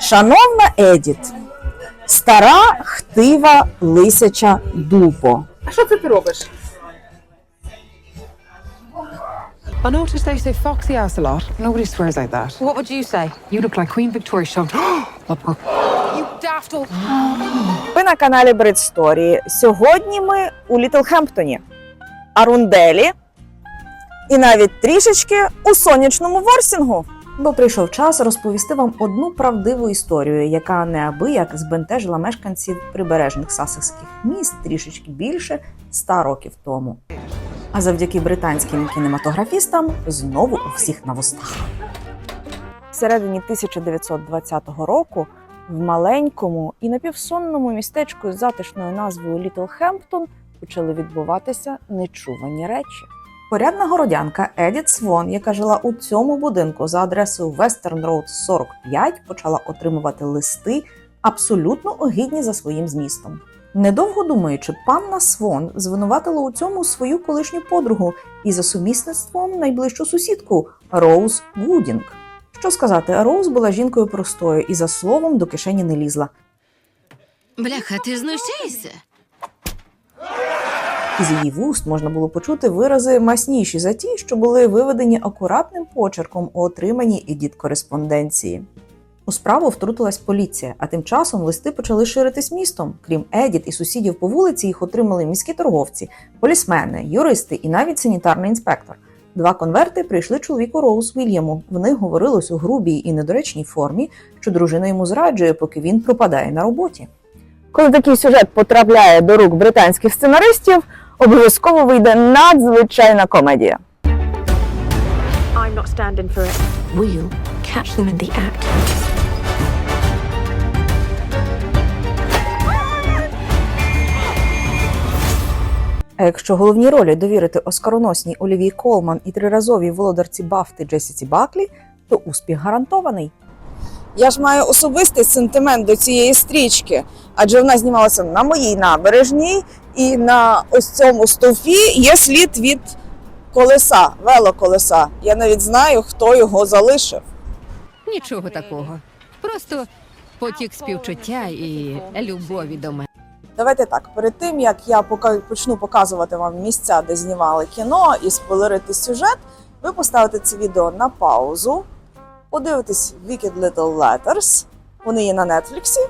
Шановна Едіт, стара хтива лисяча дупо. А що це ти робиш? I noticed they say foxy ass a lot. Nobody swears like that. What would you say? You look like Queen Victoria shoved up her. You daft old. Ви на каналі Брит Сторії. Сьогодні ми у Літлхемптоні, Арунделі і навіть трішечки у сонячному Ворсінгу. Бо прийшов час розповісти вам одну правдиву історію, яка неабияк збентежила мешканців прибережних сасекських міст трішечки більше ста років тому. А завдяки британським кінематографістам знову у всіх на вустах. Всередині 1920 року в маленькому і напівсонному містечку з затишною назвою Літл Хемптон почали відбуватися нечувані речі. Порядна городянка Едіт Свон, яка жила у цьому будинку за адресою Western Road 45, почала отримувати листи абсолютно огідні за своїм змістом. Недовго думаючи, панна Свон звинуватила у цьому свою колишню подругу і за сумісництвом найближчу сусідку Роуз Гудінг. Що сказати, Роуз була жінкою простою і за словом до кишені не лізла. Бляха, ти знущаєшся? Із її вуст можна було почути вирази масніші за ті, що були виведені акуратним почерком у отриманій Едіт кореспонденції. У справу втрутилась поліція, а тим часом листи почали ширитись містом. Крім Едіт і сусідів по вулиці, їх отримали міські торговці, полісмени, юристи і навіть санітарний інспектор. Два конверти прийшли чоловіку Роуз Вільяму. В них говорилось у грубій і недоречній формі, що дружина йому зраджує, поки він пропадає на роботі. Коли такий сюжет потрапляє до рук британських сценаристів, обов'язково вийде надзвичайна комедія. I'm not standing for it. We'll catch them in the act. А якщо головні ролі довірити оскароносній Олівії Колман і триразовій володарці Бафти Джесіці Баклі, то успіх гарантований. Я ж маю особистий сентимент до цієї стрічки, адже вона знімалася на моїй набережній, і на ось цьому стовпі є слід від колеса, велоколеса. Я навіть знаю, хто його залишив. Нічого такого. Просто потік співчуття і любові до мене. Давайте так, перед тим як я почну показувати вам місця, де знімали кіно і спойлерити сюжет, ви поставите це відео на паузу, подивитесь Wicked Little Letters, вони є на Нетфліксі,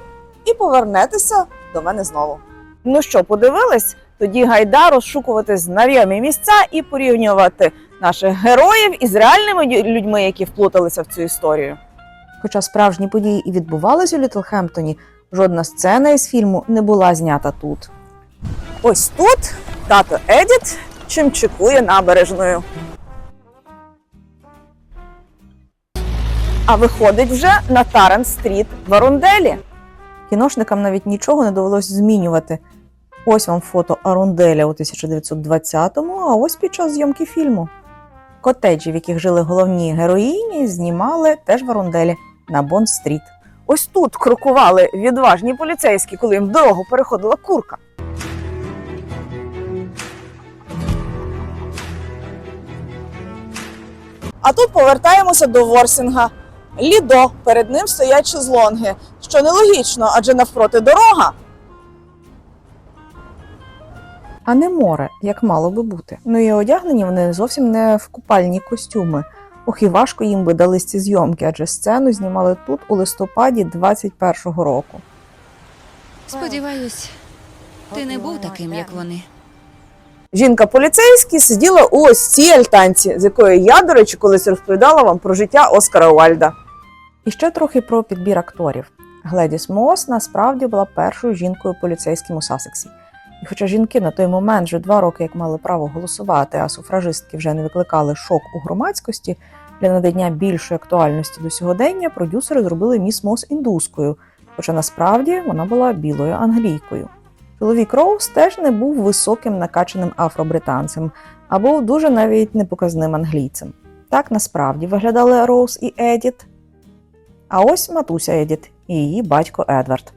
і повернетеся до мене знову. Ну що, подивились? Тоді гайда розшукувати знайомі місця і порівнювати наших героїв із реальними людьми, які вплуталися в цю історію. Хоча справжні події і відбувалися у Літлхемптоні, жодна сцена із фільму не була знята тут. Ось тут тато Едіт чимчикує набережною. А виходить вже на Таран Стріт в Арунделі. Кіношникам навіть нічого не довелось змінювати. Ось вам фото Арунделя у 1920-му, а ось під час зйомки фільму. Котеджі, в яких жили головні героїні, знімали теж в Арунделі на Бонд-стріт. Ось тут крокували відважні поліцейські, коли їм дорогу переходила курка. А тут повертаємося до Ворсінга. Лідо, перед ним стоять шезлонги, що нелогічно, адже навпроти дорога. А не море, як мало би бути. Ну і одягнені вони зовсім не в купальні костюми. Ох, і важко їм би дались ці зйомки, адже сцену знімали тут у листопаді 21-го року. Сподіваюсь, ти не був таким, як вони. Жінка поліцейський сиділа у ось цій альтанці, з якої я, до речі, колись розповідала вам про життя Оскара Уальда. І ще трохи про підбір акторів. Гледіс Мос насправді була першою жінкою поліцейським у Сасексі. І хоча жінки на той момент вже два роки як мали право голосувати, а суфражистки вже не викликали шок у громадськості, для надання більшої актуальності до сьогодення продюсери зробили міс Мос індускою, хоча насправді вона була білою англійкою. Чоловік Роуз теж не був високим накачаним афробританцем, а був дуже навіть непоказним англійцем. Так насправді виглядали Роуз і Едіт. А ось матуся Едіт і її батько Едвард.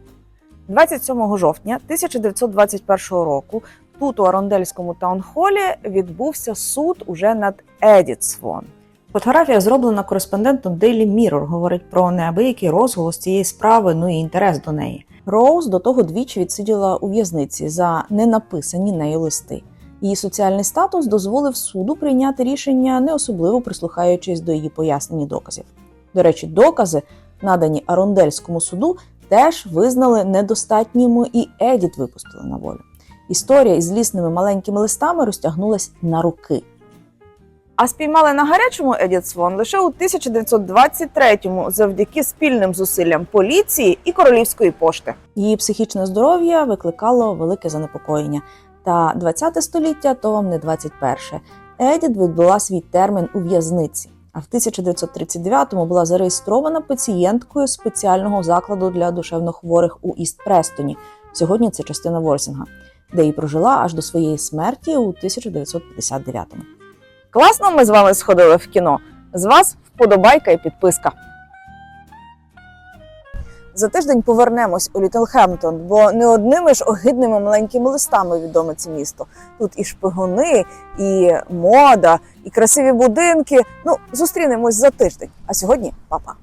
27 жовтня 1921 року тут у Арондельському таунхолі відбувся суд уже над Едіт Свон. Фотографія зроблена кореспондентом Daily Mirror, говорить про неабиякий розголос цієї справи, ну і інтерес до неї. Роуз до того двічі відсиділа у в'язниці за ненаписані нею листи. Її соціальний статус дозволив суду прийняти рішення, не особливо прислухаючись до її пояснень і доказів. До речі, докази, надані Арундельському суду, теж визнали недостатніми і Едіт випустили на волю. Історія із злісними маленькими листами розтягнулась на роки. А спіймали на гарячому Едіт Свон лише у 1923-му завдяки спільним зусиллям поліції і королівської пошти. Її психічне здоров'я викликало велике занепокоєння. Та 20 століття то вам не 21. Едіт відбула свій термін у в'язниці. А в 1939-му була зареєстрована пацієнткою спеціального закладу для душевнохворих у Іст Престоні. Сьогодні це частина Ворсінга, де і прожила аж до своєї смерті у 1959-му. Класно ми з вами сходили в кіно. З вас вподобайка і підписка. За тиждень повернемось у Літлхемптон, бо не одними ж огидними маленькими листами відоме це місто. Тут і шпигуни, і мода, і красиві будинки. Ну, зустрінемось за тиждень. А сьогодні, папа.